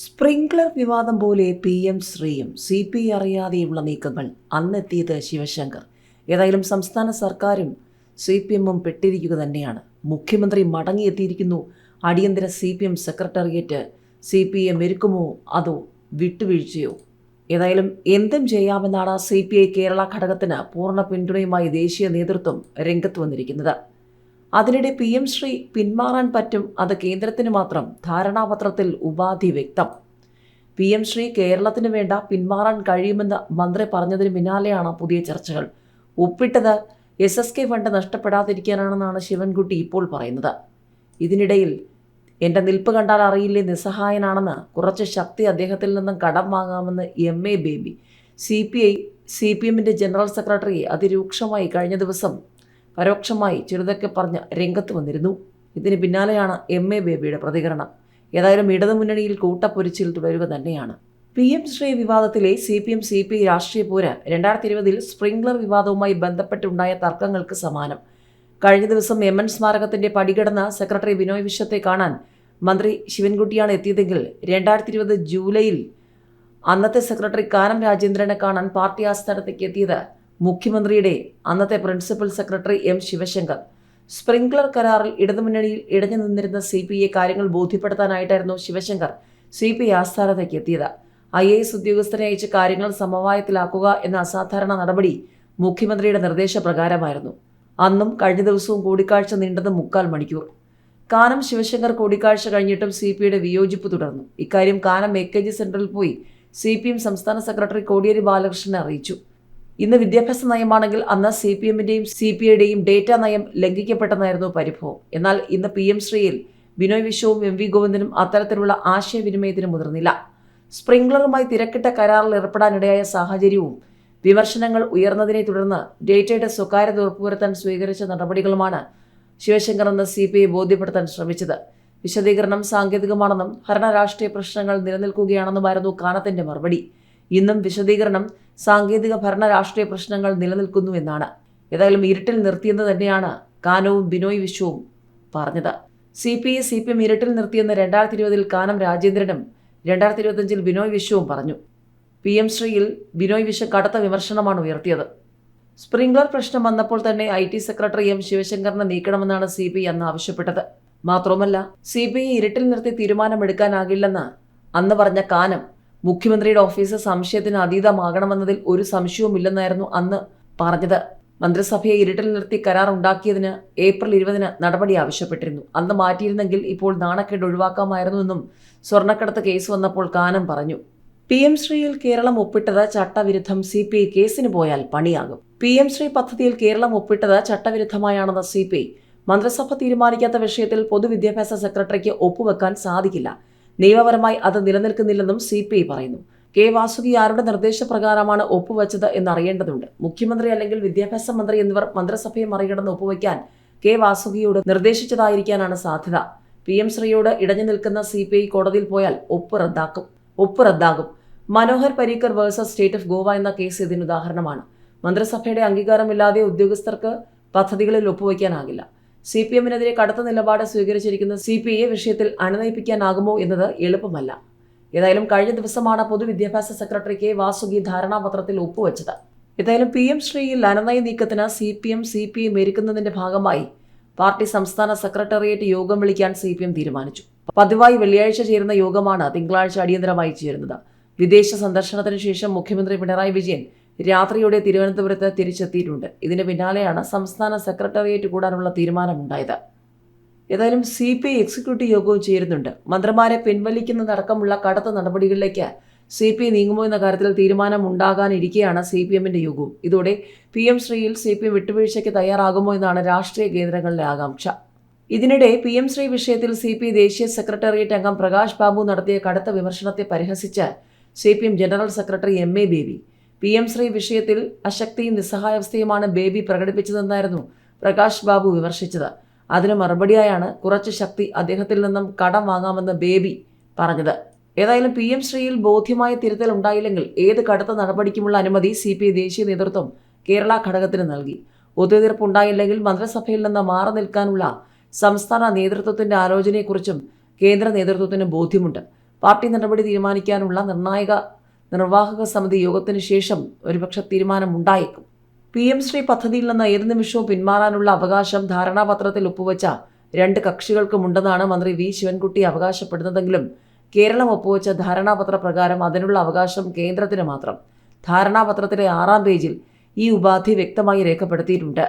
Sprinkler വിവാദം പോലെ P M ശ്രീയും സി പി അറിയാതെയുള്ള നീക്കങ്ങൾ അന്നെത്തിയത് ശിവശങ്കർ. ഏതായാലും സംസ്ഥാന സർക്കാരും സി പി എമ്മും പെട്ടിരിക്കുക തന്നെയാണ്. മുഖ്യമന്ത്രി മടങ്ങിയെത്തിയിരിക്കുന്നു. അടിയന്തര C P M secretariat C P M ഒരുക്കുമോ അതോ വിട്ടുവീഴ്ചയോ? ഏതായാലും എന്തും ചെയ്യാമെന്നാണ് സി പി ഐ കേരള ഘടകത്തിന് പൂർണ പിന്തുണയുമായി ദേശീയ നേതൃത്വം രംഗത്ത് വന്നിരിക്കുന്നത്. അതിനിടെ പി എം ശ്രീ പിന്മാറാൻ പറ്റും അത് കേന്ദ്രത്തിന് മാത്രം ധാരണാപത്രത്തിൽ ഉപാധി വ്യക്തം. പി എം ശ്രീ കേരളത്തിന് വേണ്ട പിന്മാറാൻ കഴിയുമെന്ന് മന്ത്രി പറഞ്ഞതിന് പിന്നാലെയാണ് പുതിയ ചർച്ചകൾ. ഒപ്പിട്ടത് എസ് എസ് കെ ഫണ്ട് നഷ്ടപ്പെടാതിരിക്കാനാണെന്നാണ് ശിവൻകുട്ടി ഇപ്പോൾ പറയുന്നത്. ഇതിനിടയിൽ എന്റെ നിൽപ്പ് കണ്ടാൽ അറിയില്ലേ നിസ്സഹായനാണെന്ന് കുറച്ച് ശക്തി അദ്ദേഹത്തിൽ നിന്നും കടം വാങ്ങാമെന്ന് M A Baby. C P I C P എമ്മിന്റെ ജനറൽ സെക്രട്ടറി അതിരൂക്ഷമായി കഴിഞ്ഞ ദിവസം പരോക്ഷമായി ചെറുതൊക്കെ പറഞ്ഞ് രംഗത്ത് വന്നിരുന്നു. ഇതിന് പിന്നാലെയാണ് എം എ ബേബിയുടെ പ്രതികരണം. ഏതായാലും ഇടതുമുന്നണിയിൽ കൂട്ടപ്പൊരിച്ചിൽ തുടരുക തന്നെയാണ്. P. M. Shri വിവാദത്തിലെ C. P. M C. P രാഷ്ട്രീയ പോര്. രണ്ടായിരത്തി ഇരുപതിൽ സ്പ്രിംഗ്ലർ വിവാദവുമായി ബന്ധപ്പെട്ടുണ്ടായ തർക്കങ്ങൾക്ക് സമാനം. കഴിഞ്ഞ ദിവസം എം എൻ സ്മാരകത്തിന്റെ പടികടന്ന സെക്രട്ടറി ബിനോയ് വിശ്വത്തെ കാണാൻ മന്ത്രി ശിവൻകുട്ടിയാണ് എത്തിയതെങ്കിൽ രണ്ടായിരത്തി ഇരുപത് ജൂലൈയിൽ അന്നത്തെ സെക്രട്ടറി കാനം രാജേന്ദ്രനെ കാണാൻ പാർട്ടി ആസ്ഥാനത്തേക്ക് എത്തിയത് മുഖ്യമന്ത്രിയുടെ അന്നത്തെ principal secretary M Sivasankar. Sprinklr കരാറിൽ ഇടതുമുന്നണിയിൽ ഇടഞ്ഞു നിന്നിരുന്ന സി പി ഐ കാര്യങ്ങൾ ബോധ്യപ്പെടുത്താനായിട്ടായിരുന്നു ശിവശങ്കർ സി പി ഐ ആസ്ഥാനത്തേക്ക് എത്തിയത്. ഐ എ എസ് ഉദ്യോഗസ്ഥനെ അയച്ച് കാര്യങ്ങൾ സമവായത്തിലാക്കുക എന്ന അസാധാരണ നടപടി മുഖ്യമന്ത്രിയുടെ നിർദ്ദേശപ്രകാരമായിരുന്നു. അന്നും കഴിഞ്ഞ ദിവസവും കൂടിക്കാഴ്ച നീണ്ടത് മുക്കാൽ മണിക്കൂർ. കാനം ശിവശങ്കർ കൂടിക്കാഴ്ച കഴിഞ്ഞിട്ടും സി പി ഐയുടെ വിയോജിപ്പ് തുടർന്നു. ഇക്കാര്യം കാനം എ കെ ജി സെന്ററിൽ പോയി സി പി എം സംസ്ഥാന സെക്രട്ടറി കോടിയേരി ബാലകൃഷ്ണനെ അറിയിച്ചു. ഇന്ന് വിദ്യാഭ്യാസ നയമാണെങ്കിൽ അന്ന് സി പി എമ്മിന്റെയും സി പി ഐയുടെയും ഡേറ്റ നയം ലംഘിക്കപ്പെട്ടെന്നായിരുന്നു പരിഭവം. എന്നാൽ ഇന്ന് പി എം ശ്രീയിൽ ബിനോയ് വിശ്വവും എം വി ഗോവിന്ദനും അത്തരത്തിലുള്ള ആശയവിനിമയത്തിന് മുതിർന്നില്ല. സ്പ്രിംഗ്ലറുമായി തിരക്കിട്ട കരാറിൽ ഏർപ്പെടാനിടയായ സാഹചര്യവും വിമർശനങ്ങൾ ഉയർന്നതിനെ തുടർന്ന് ഡേറ്റയുടെ സ്വകാര്യത ഉറപ്പുവരുത്താൻ സ്വീകരിച്ച നടപടികളുമാണ് ശിവശങ്കർ എന്ന സി പി ഐ ബോധ്യപ്പെടുത്താൻ ശ്രമിച്ചത്. വിശദീകരണം സാങ്കേതികമാണെന്നും ഭരണരാഷ്ട്രീയ പ്രശ്നങ്ങൾ നിലനിൽക്കുകയാണെന്നുമായിരുന്നു കാനത്തിന്റെ മറുപടി. ഇന്നും വിശദീകരണം സാങ്കേതിക ഭരണ രാഷ്ട്രീയ പ്രശ്നങ്ങൾ നിലനിൽക്കുന്നു എന്നാണ്. ഏതായാലും ഇരുട്ടിൽ നിർത്തിയെന്ന് തന്നെയാണ് കാനവും ബിനോയ് വിശ്വവും പറഞ്ഞത്. C P I C P M ഇരുട്ടിൽ നിർത്തിയെന്ന് രണ്ടായിരത്തി ഇരുപതിൽ കാനം രാജേന്ദ്രനും രണ്ടായിരത്തി ഇരുപത്തഞ്ചിൽ ബിനോയ് വിശ്വവും പറഞ്ഞു. പി എം ശ്രീയിൽ ബിനോയ് വിശ്വ കടുത്ത വിമർശനമാണ് ഉയർത്തിയത്. സ്പ്രിംഗ്ലർ പ്രശ്നം വന്നപ്പോൾ തന്നെ ഐ ടി സെക്രട്ടറി എം ശിവശങ്കറിനെ നീക്കണമെന്നാണ് സി ബി അന്ന് ആവശ്യപ്പെട്ടത്. മാത്രവുമല്ല സി ബി ഐ ഇരുട്ടിൽ നിർത്തി തീരുമാനമെടുക്കാനാകില്ലെന്ന് അന്ന് പറഞ്ഞ കാനം മുഖ്യമന്ത്രിയുടെ ഓഫീസ് സംശയത്തിന് അതീതമാകണമെന്നതിൽ ഒരു സംശയവുമില്ലെന്നായിരുന്നു അന്ന് പറഞ്ഞത്. മന്ത്രിസഭയെ ഇരുട്ടിൽ നിർത്തി കരാർ ഉണ്ടാക്കിയതിന് ഏപ്രിൽ ഇരുപതിന് നടപടി ആവശ്യപ്പെട്ടിരുന്നു. അന്ന് മാറ്റിയിരുന്നെങ്കിൽ ഇപ്പോൾ നാണക്കേട് ഒഴിവാക്കാമായിരുന്നുവെന്നും സ്വർണക്കടത്ത് കേസ് വന്നപ്പോൾ കാനം പറഞ്ഞു. പി എം ശ്രീയിൽ കേരളം ഒപ്പിട്ടത് ചട്ടവിരുദ്ധം സി പി ഐ കേസിന് പോയാൽ പണിയാകും. പി എം ശ്രീ പദ്ധതിയിൽ കേരളം ഒപ്പിട്ടത് ചട്ടവിരുദ്ധമായാണെന്ന് സി പി ഐ. മന്ത്രിസഭ തീരുമാനിക്കാത്ത വിഷയത്തിൽ പൊതുവിദ്യാഭ്യാസ സെക്രട്ടറിക്ക് ഒപ്പുവെക്കാൻ സാധിക്കില്ല. നിയമപരമായി അത് നിലനിൽക്കുന്നില്ലെന്നും സി പറയുന്നു. കെ വാസുകി ആരുടെ നിർദ്ദേശപ്രകാരമാണ് ഒപ്പുവെച്ചത് എന്നറിയേണ്ടതുണ്ട്. മുഖ്യമന്ത്രി അല്ലെങ്കിൽ വിദ്യാഭ്യാസ മന്ത്രി എന്നിവർ മന്ത്രിസഭയെ മറികടന്ന് ഒപ്പുവയ്ക്കാൻ കെ വാസുകിയോട് നിർദ്ദേശിച്ചതായിരിക്കാനാണ് സാധ്യത. പി എം ശ്രീയോട് ഇടഞ്ഞു നിൽക്കുന്ന സി പി ഐ കോടതിയിൽ പോയാൽ ഒപ്പ് റദ്ദാക്കും. ഒപ്പ് റദ്ദാകും. Manohar Parrikar versus state of Goa എന്ന കേസ് ഇതിന് ഉദാഹരണമാണ്. മന്ത്രിസഭയുടെ അംഗീകാരമില്ലാതെ ഉദ്യോഗസ്ഥർക്ക് പദ്ധതികളിൽ ഒപ്പുവയ്ക്കാനാകില്ല സി പി എമ്മിനെതിരെ കടുത്ത നിലപാട് സ്വീകരിച്ചിരിക്കുന്ന സി പി ഐ വിഷയത്തിൽ അണനയിപ്പിക്കാനാകുമോ എന്നത് എളുപ്പമല്ല. ഏതായാലും കഴിഞ്ഞ ദിവസമാണ് പൊതുവിദ്യാഭ്യാസ സെക്രട്ടറി വാസുകി ധാരണാപത്രത്തിൽ ഒപ്പുവെച്ചത്. ഏതായാലും പി എം ശ്രീയിൽ അനനയ നീക്കത്തിന് C P M C P I മെരുക്കുന്നതിന്റെ ഭാഗമായി പാർട്ടി സംസ്ഥാന സെക്രട്ടേറിയറ്റ് യോഗം വിളിക്കാൻ സി പി എം തീരുമാനിച്ചു. പതിവായി വെള്ളിയാഴ്ച ചേരുന്ന യോഗമാണ് തിങ്കളാഴ്ച അടിയന്തരമായി ചേരുന്നത്. വിദേശ സന്ദർശനത്തിന് ശേഷം മുഖ്യമന്ത്രി പിണറായി വിജയൻ രാത്രിയോടെ തിരുവനന്തപുരത്ത് തിരിച്ചെത്തിയിട്ടുണ്ട്. ഇതിന് പിന്നാലെയാണ് സംസ്ഥാന സെക്രട്ടേറിയറ്റ് കൂടാനുള്ള തീരുമാനമുണ്ടായത്. ഏതായാലും സി പി ഐ എക്സിക്യൂട്ടീവ് യോഗവും ചേരുന്നുണ്ട്. മന്ത്രിമാരെ പിൻവലിക്കുന്നതടക്കമുള്ള കടുത്ത നടപടികളിലേക്ക് സി പി ഐ നീങ്ങുമോ എന്ന കാര്യത്തിൽ തീരുമാനം ഉണ്ടാകാനിരിക്കെയാണ് സി പി എമ്മിന്റെ യോഗവും. ഇതോടെ പി എം ശ്രീയിൽ സി പി എം വിട്ടുവീഴ്ചയ്ക്ക് തയ്യാറാകുമോ എന്നാണ് രാഷ്ട്രീയ കേന്ദ്രങ്ങളിലെ ആകാംക്ഷ. ഇതിനിടെ പി എം ശ്രീ വിഷയത്തിൽ സി പി ഐ ദേശീയ സെക്രട്ടേറിയറ്റ് അംഗം പ്രകാശ് ബാബു നടത്തിയ കടുത്ത വിമർശനത്തെ പരിഹസിച്ച് C P M general secretary M A Baby P M Shri വിഷയത്തിൽ അശക്തിയും നിസ്സഹായാവസ്ഥയുമാണ് ബേബി പ്രകടിപ്പിച്ചതെന്നായിരുന്നു പ്രകാശ് ബാബു വിമർശിച്ചത്. അതിന് മറുപടിയായാണ് കുറച്ച് ശക്തി അദ്ദേഹത്തിൽ നിന്നും കടം വാങ്ങാമെന്ന് ബേബി പറഞ്ഞത്. ഏതായാലും പി എം ശ്രീയിൽ ബോധ്യമായ തിരുത്തൽ ഉണ്ടായില്ലെങ്കിൽ ഏത് കടുത്ത നടപടിക്കുമുള്ള അനുമതി സി പി ഐ ദേശീയ നേതൃത്വം കേരള ഘടകത്തിന് നൽകി. ഒത്തുതീർപ്പുണ്ടായില്ലെങ്കിൽ മന്ത്രിസഭയിൽ നിന്ന് മാറി നിൽക്കാനുള്ള സംസ്ഥാന നേതൃത്വത്തിന്റെ ആലോചനയെക്കുറിച്ചും കേന്ദ്ര നേതൃത്വത്തിന് ബോധ്യമുണ്ട്. പാർട്ടി നടപടി തീരുമാനിക്കാനുള്ള നിർണായക നിർവാഹക സമിതി യോഗത്തിന് ശേഷം ഒരുപക്ഷെ തീരുമാനമുണ്ടായേക്കും. പി എം ശ്രീ പദ്ധതിയിൽ നിന്ന് ഏത് നിമിഷവും പിന്മാറാനുള്ള അവകാശം ധാരണാപത്രത്തിൽ ഒപ്പുവെച്ച രണ്ട് കക്ഷികൾക്കുമുണ്ടെന്നാണ് മന്ത്രി വി. ശിവൻകുട്ടി അവകാശപ്പെടുന്നതെങ്കിലും കേരളം ഒപ്പുവെച്ച ധാരണാപത്ര പ്രകാരം അതിനുള്ള അവകാശം കേന്ദ്രത്തിന് മാത്രം. ധാരണാപത്രത്തിലെ ആറാം പേജിൽ ഈ ഉപാധി വ്യക്തമായി രേഖപ്പെടുത്തിയിട്ടുണ്ട്.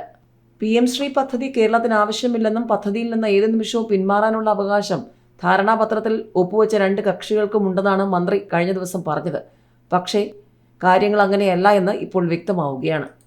പി എം ശ്രീ പദ്ധതി കേരളത്തിന് ആവശ്യമില്ലെന്നും പദ്ധതിയിൽ നിന്ന് ഏത് നിമിഷവും പിന്മാറാനുള്ള അവകാശം ധാരണാപത്രത്തിൽ ഒപ്പുവെച്ച രണ്ട് കക്ഷികൾക്കുമുണ്ടെന്നാണ് മന്ത്രി കഴിഞ്ഞ ദിവസം പറഞ്ഞത്. പക്ഷേ കാര്യങ്ങൾ അങ്ങനെയല്ല എന്ന് ഇപ്പോൾ വ്യക്തമാവുകയാണ്.